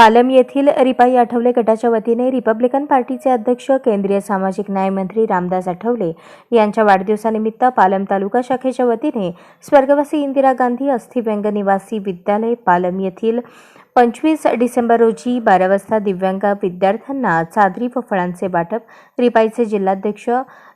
पालम येथील रिपाई आठवले गटाच्या वतीने रिपब्लिकन पार्टीचे अध्यक्ष केंद्रीय सामाजिक न्याय मंत्री रामदास आठवले यांच्या वाढदिवसानिमित्त पालम तालुका शाखेच्या वतीने स्वर्गवासी इंदिरा गांधी अस्थिव्यंग निवासी विद्यालय पालम येथील पंचवीस डिसेंबर रोजी बारा वाजता दिव्यांग विद्यार्थ्यांना चादरी व फळांचे वाटप रिपाईचे जिल्हाध्यक्ष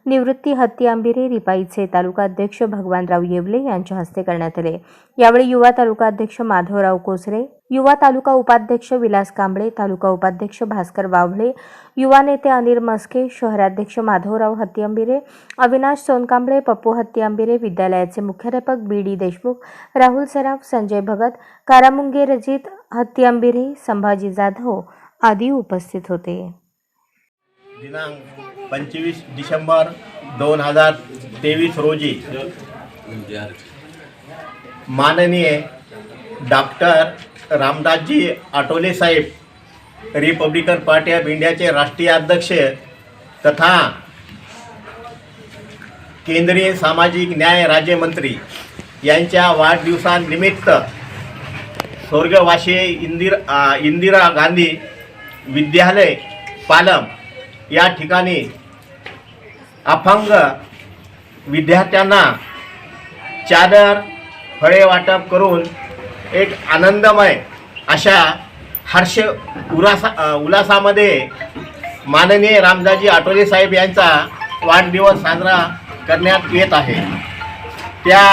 निवृत्ती हत्ती आंबिरे रिपाईचे तालुका अध्यक्ष भगवानराव येवले यांच्या हस्ते करण्यात आले. यावेळी युवा तालुका अध्यक्ष माधवराव कोसरे युवा तालुका उपाध्यक्ष विलास कांबळे तालुका उपाध्यक्ष भास्कर वावळे युवा नेते अनिल मस्के शहराध्यक्ष माधवराव हत्तीआंबिरे अविनाश सोनकांबळे पप्पू हत्तीआंबिरे विद्यालयाचे मुख्याध्यापक बी डी देशमुख राहुल सराफ संजय भगत कारामुंगे रजित हत्ती अंबिरे संभाजी जाधव आदी उपस्थित होते. दिनांक पंचवीस डिसेंबर दोन हजार तेवीस रोजी माननीय डॉक्टर रामदासजी आठवले साहेब रिपब्लिकन पार्टी ऑफ इंडियाचे राष्ट्रीय अध्यक्ष तथा केंद्रीय सामाजिक न्याय राज्यमंत्री यांच्या वाढदिवसानिमित्त स्वर्गवासी इंदिर इंदिरा गांधी विद्यालय पालम. या ठिकाणी अपंग विद्यार्थ्यांना चादर फळे वाटप करून एक आनंदमय अशा हर्ष उरासा उल्हासामध्ये माननीय रामदाजी आठवले साहेब यांचा वाढदिवस साजरा करण्यात येत आहे. त्या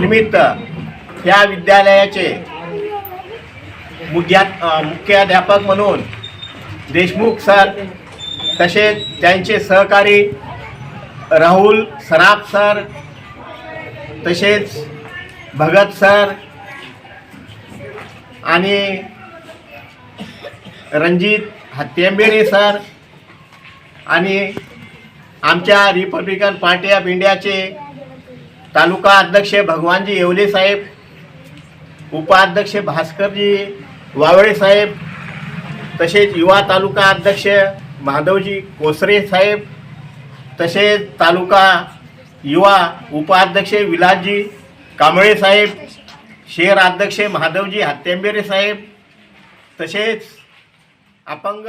निमित्त या विद्यालयाचे मुख्या मुख्याध्यापक म्हणून देशमुख सर तसेच त्यांचे सहकारी राहुल सराफ सर तसेच भगत सर आणि रणजित हत्यंबेरे सर आणि आमच्या रिपब्लिकन पार्टी ऑफ इंडियाचे तालुका अध्यक्ष भगवानजी येवले साहेब उपाध्यक्ष भास्करजी वावळे साहेब तसेच युवा तालुका अध्यक्ष माधवजी कोसरे साहेब तसेच तालुका युवा उपाध्यक्ष विलासजी कांबळे साहेब शहर अध्यक्ष महादेवजी हत्यांबेरे साहेब तसेच अपंग